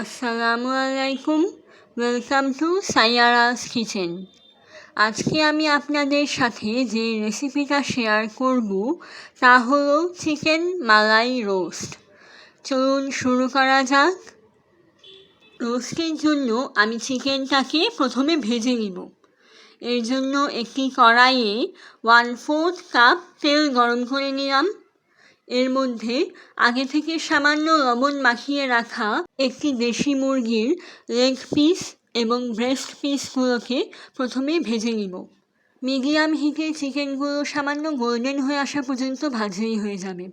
আসসালামু আলাইকুম welcome to সাইয়ারাস kitchen আজকে আমি আপনাদের সাথে যে রেসিপিটা শেয়ার করব, তা হলো চিকেন মালাই রোস্ট। চলুন শুরু করা যাক। রোস্টের জন্য আমি চিকেনটাকে প্রথমে ভেজে নিব। এর জন্য একটি কড়াইয়ে ওয়ান ফোর্থ কাপ তেল গরম করে নিলাম। এর মধ্যে আগে থেকে সামান্য লবণ মাখিয়ে রাখা একটি দেশি মুরগির লেগ পিস এবং ব্রেস্ট পিসগুলোকে প্রথমে ভেজে নিব। মিডিয়াম হিটে চিকেনগুলো সামান্য গোল্ডেন হয়ে আসা পর্যন্ত ভাজলেই হয়ে যাবে।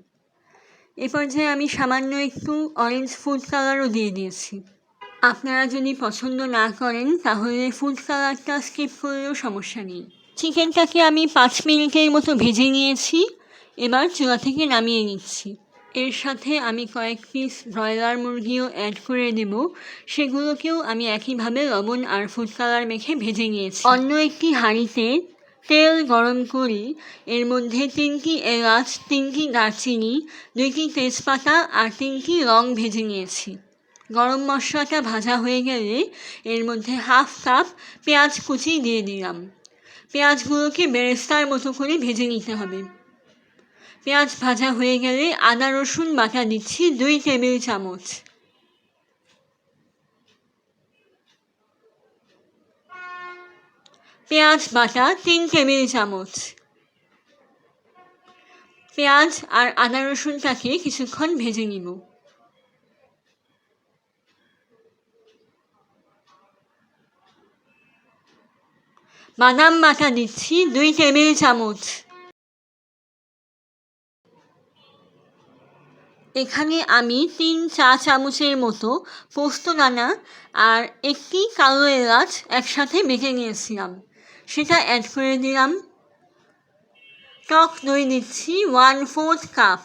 এ পর্যায়ে আমি সামান্য একটু অরেঞ্জ ফুড কালারও দিয়ে দিয়েছি। আপনারা যদি পছন্দ না করেন, তাহলে ফুড কালারটা স্কিপ করলেও সমস্যা নেই। চিকেনটাকে আমি পাঁচ মিনিটের মতো ভেজে নিয়েছি। এবার চুলা থেকে নামিয়ে নিচ্ছি। এর সাথে আমি কয়েক পিস ব্রয়লার মুরগিও অ্যাড করে দেব। সেগুলোকেও আমি একইভাবে লবণ আর ফুড কালার মেখে ভেজে নিয়েছি। অন্য একটি হাঁড়িতে তেল গরম করি। এর মধ্যে তিনটি এলাচ, তিনটি দারচিনি, দুইটি তেজপাতা আর তিনটি লং ভেজে নিয়েছি। গরম মশলাটা ভাজা হয়ে গেলে এর মধ্যে হাফ কাপ পেঁয়াজ কুচি দিয়ে দিলাম। পেঁয়াজগুলোকে বেরেস্তার মতো করে ভেজে নিতে হবে। পেঁয়াজ ভাজা হয়ে গেলে আদা, রসুন বাটা দিচ্ছি, দুই টেবিল চামচ। পেঁয়াজ বাটা তিন টেবিল চামচ। পেঁয়াজ আর আদা, রসুনটাকে কিছুক্ষণ ভেজে নিব। বাদাম বাটা দিচ্ছি, দুই টেবিল চামচ। এখানে আমি তিন চা চামচের মতো পোস্ত দানা আর একটি কালো এলাচ একসাথে বেটে নিয়েছিলাম। সেটা অ্যাড করে দিলাম। টক দই দিচ্ছি ওয়ান ফোর্থ কাপ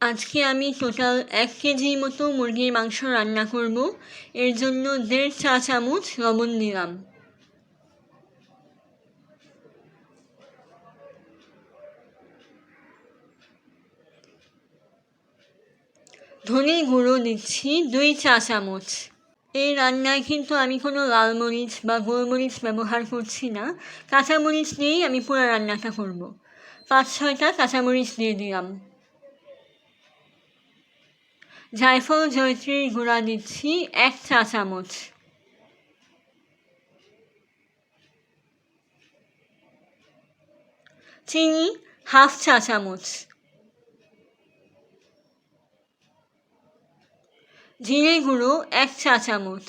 আজকে আমি টোটাল এক কেজি মতো মুরগির মাংস রান্না করব। এর জন্য দেড় চা চামচ লবণ দিলাম। ধনে গুঁড়ো দিচ্ছি দুই চা চামচ। এই রান্নায় কিন্তু আমি কোনো লাল মরিচ বা গোলমরিচ ব্যবহার করছি না। কাঁচামরিচ দিয়েই আমি পুরো রান্নাটা করব। পাঁচ ছয়টা কাঁচামরিচ দিয়ে দিলাম। জায়ফল, জয়ত্রীর গুঁড়া দিচ্ছি এক চা চামচ। চিনি, হাফ চা চামচ। জিরে গুঁড়ো এক চা চামচ।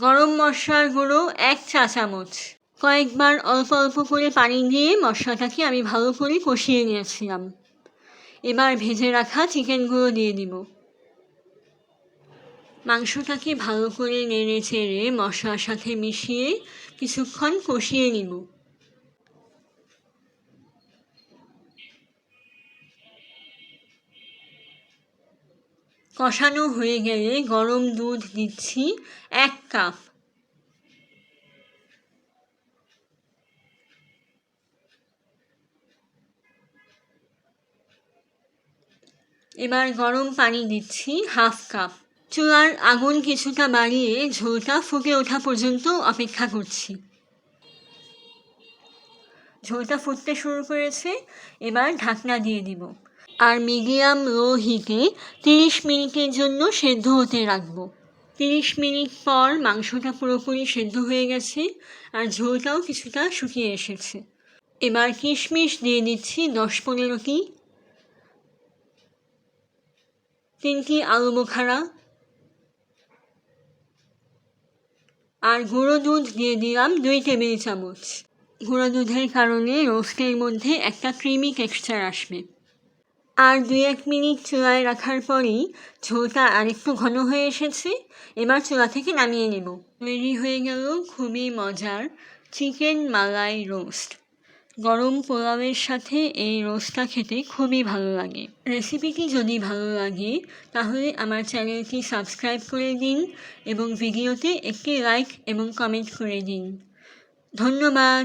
গরম মশলার গুঁড়ো এক চা চামচ। কয়েকবার অল্প অল্প করে পানি দিয়ে মশলাটাকে আমি ভালো করে কষিয়ে নিয়েছিলাম। এবার ভেজে রাখা চিকেনগুলো দিয়ে দিব। মাংসটাকে ভালো করে নেড়ে চেড়ে মশলার সাথে মিশিয়ে কিছুক্ষণ কষিয়ে নিব। কষানো হয়ে গেলে গরম দুধ দিচ্ছি এক কাপ। এবার গরম পানি দিচ্ছি হাফ কাপ। চুলার আগুন কিছুটা বাড়িয়ে ঝোলটা ফুটে ওঠা পর্যন্ত অপেক্ষা করছি। ঝোলটা ফুটতে শুরু করেছে, এবার ঢাকনা দিয়ে দিব। আর মিডিয়াম লো হিটে তিরিশ মিনিটের জন্য সেদ্ধ হতে রাখব। তিরিশ মিনিট পর মাংসটা পুরোপুরি সেদ্ধ হয়ে গেছে আর ঝোলটাও কিছুটা শুকিয়ে এসেছে। এবার কিশমিশ দিয়ে দিচ্ছি দশ পনেরোটি তিনটি আলু বোখারা। আর গুঁড়ো দুধ দিয়ে দিলাম দুই টেবিল চামচ। গুঁড়ো দুধের কারণে রোস্টের মধ্যে একটা ক্রিমি টেক্সচার আসবে। আর দুই এক মিনিট চুলায় রাখার পরেই ঝোলটা আরেকটু ঘন হয়ে এসেছে, এবার চুলা থেকে নামিয়ে নেব। তৈরি হয়ে গেল খুবই মজার চিকেন মালাই রোস্ট। গরম পোলাওয়ের সাথে এই রোস্টটা খেতে খুবই ভালো লাগে। রেসিপিটি যদি ভালো লাগে, তাহলে আমার চ্যানেলটি সাবস্ক্রাইব করে দিন এবং ভিডিওতে একটি লাইক এবং কমেন্ট করে দিন। ধন্যবাদ!